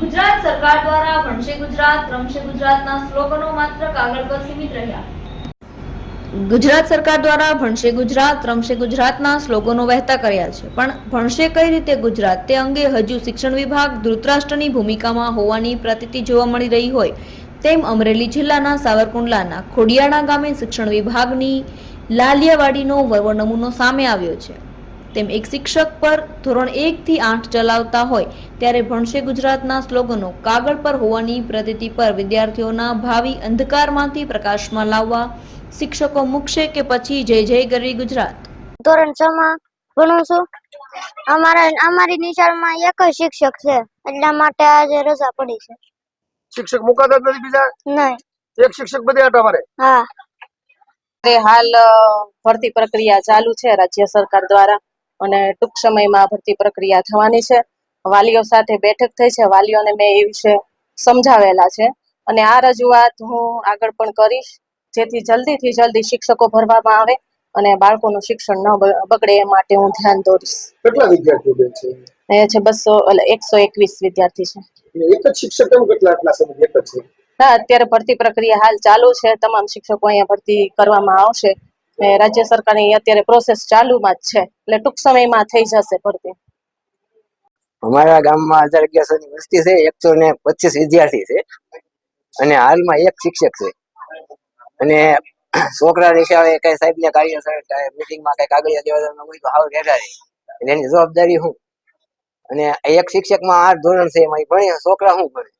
ગુજરાત સરકાર દ્વારા ભણશે ગુજરાત, રમશે ગુજરાતના સ્લોગનો માત્ર કાગળ પર સીમિત રહ્યા. ગુજરાત સરકાર દ્વારા ભણશે ગુજરાત, રમશે ગુજરાતના સ્લોગનો વહેતા કર્યા છે. પણ ભણશે કઈ રીતે ગુજરાત? તે અંગે હજુ શિક્ષણ વિભાગ ધૃતરાષ્ટ્રની ભૂમિકામાં હોવાની પ્રતીતિ જોવા મળી રહી હોય તેમ અમરેલી જિલ્લાના સાવરકુંડલાના ખોડિયાણા ગામે શિક્ષણ વિભાગની લાલિયાવાડીનો વર્વ નમૂનો સામે આવ્યો છે. તેમ એક શિક્ષક પર ધોરણ એક થી આઠ ચલાવતા હોય ત્યારે ભણશે ગુજરાતના સ્લોગનો કાગળ પર હોવાની પ્રતિતિ પર વિદ્યાર્થીઓના ભાવિ અંધકારમાંથી પ્રકાશમાં લાવવા. શિક્ષકો મૂકશે કે પછી જય જય ગરવી ગુજરાત. ધોરણ છ માં ભણું છું. અમારા અમારી નિશાળમાં એક જ શિક્ષક છે એટલા માટે આજે રજા પડી છે. શિક્ષક મુકાતા નથી બીજા? નહીં. એક શિક્ષક બધે આટા મારે હા. હાલ ભરતી પ્રક્રિયા ચાલુ છે રાજ્ય સરકાર દ્વારા. અને ટૂંક સમયમાં ભરતી પ્રક્રિયા થવાની છે. વાલીઓ સાથે બેઠક થઈ છે. વાલીઓને મેં એ વિશે સમજાવેલા છે. અને આ રજૂઆત હું આગળ પણ કરીશ. જેથી જલ્દીથી જલ્દી શિક્ષકો ભરવામાં આવે અને બાળકોનું શિક્ષણ ન બગડે એ માટે હું ધ્યાન દોરીશ. કેટલા વિદ્યાર્થીઓ છે? એ છે બસો એટલે એકસો એકવીસ વિદ્યાર્થી છે. એક જ શિક્ષક કેટલા આટલા સમય એક જ છે? ના અત્યારે ભરતી પ્રક્રિયા હાલ ચાલુ છે. તમામ શિક્ષકો અહીંયા ભરતી કરવામાં આવશે. ને રાજ્ય સરકારની અત્યારે પ્રોસેસ ચાલુમાં જ છે. એટલે ટૂંક સમયમાં થઈ જશે ભરતી. અમારા ગામમાં હજાર અગિયારસો ની વસ્તી છે, એકસો ને પચીસ વિદ્યાર્થી છે. અને હાલમાં એક શિક્ષક છે. અને છોકરા નિશાળે કઈ સાહેબ ને કાર્યસર મીટિંગમાં કઈ કાગળિયા દેવા હોય તો હાવ રહેતા રહે એની જવાબદારી હું. અને એક શિક્ષકમાં આઠ ધોરણ છે એમાં ભણે, છોકરા હું ભણે.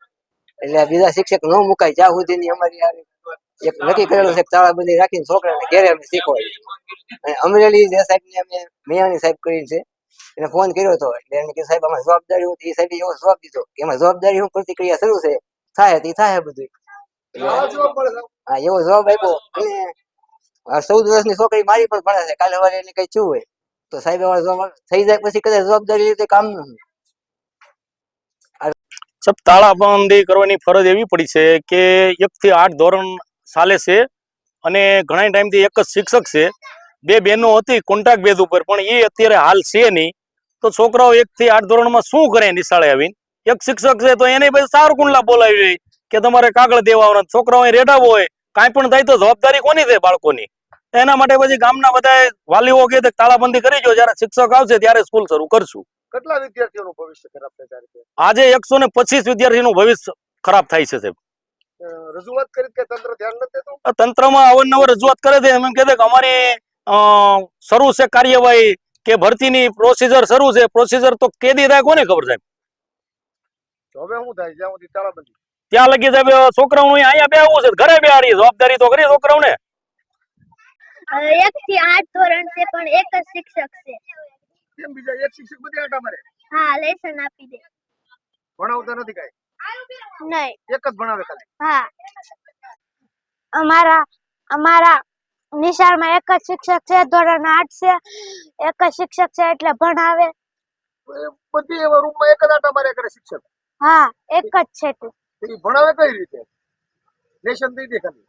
એટલે બીજા શિક્ષક ન મુકાય. જ્યાં સુધીની અમારી એક નક્કી કરેલું છે કે તાળાબંધી રાખીને છોકરાને ઘેરે અમે શીખવાડીએ. અને અમરેલી જે સાહેબ ને અમે મિયાણી સાહેબ કરી છે એને ફોન કર્યો હતો. એટલે એને કે સાહેબ આમાં જવાબદારી હતી. એ સાહેબે એવો જવાબ દીધો કે એમાં જવાબદારી હું પ્રતિક્રિયા શરૂ છે. થાય તે થાય બધું. હા એવો જવાબ આપ્યો. અને આ ચૌદ વર્ષની છોકરી મારી પણ ભણે છે. કાલે સવારે એને કઈ થયું હોય તો સાહેબ એવા જવાબ થઈ જાય પછી કદાચ જવાબદારી લીધે કામનું સબ તાળાબંધી કરવાની ફરજ એવી પડી છે કે એક થી આઠ ધોરણ ચાલે છે અને ઘણા ટાઈમથી એક જ શિક્ષક છે. બે બહેનો હતી કોન્ટ્રાક્ટ બેઝ ઉપર પણ એ અત્યારે હાલ છે નહીં. તો છોકરાઓ એક થી આઠ ધોરણમાં શું કરે નિશાળે આવીને? એક શિક્ષક છે તો એને પછી સારું કુંડલા બોલાવી કે તમારે કાગળ દેવા આવવાના છોકરાઓ રેડાવો હોય કાંઈ પણ થાય તો જવાબદારી કોની છે બાળકોની? એના માટે પછી ગામના બધા વાલીઓ કે તાળાબંધી કરી જો જ્યારે શિક્ષક આવશે ત્યારે સ્કૂલ શરૂ કરશું. કેટલા વિદ્યાર્થીઓનું ભવિષ્ય ખરાબ થાય? આજે એકસો ને પચીસ વિદ્યાર્થીનું ભવિષ્ય ખરાબ થાય છે સાહેબ. રજૂઆત કરી કે તંત્ર ધ્યાન નથી દેતું? તંત્રમાં અવનવર રજૂઆત કરે છે. એમ કહે છે કે અમારી શરૂ છે કાર્યવાહી કે ભરતીની પ્રોસીજર શરૂ છે. પ્રોસીજર તો કેદી થાય કોને ખબર સાહેબ? હવે શું થાય? જ્યાં સુધી તાળાબંધી. ત્યાં લગી સાહેબ છોકરાઓ અહીંયા બેહવું છે. ઘરે બેહાડી જવાબદારી તો કરી છોકરાઓને. એક થી આઠ ધોરણ છે પણ એક જ શિક્ષક છે. કેમ બીજા એક શિક્ષક બધે આટા મારે હા લેસન આપી દે. ભણાવતા નથી કાંઈ? નહીં. એક જ ભણાવે ખાલી. હા. અમારા અમારા નિશાળમાં એક જ શિક્ષક છે ધોરણ આઠ છે. એક જ શિક્ષક છે એટલે ભણાવે. બધી એવા રૂમમાં એક જ આટા મારે કરે શિક્ષક. હા એક જ છે તે. ભણાવે કઈ રીતે? લેશન દઈ દે ખાલી.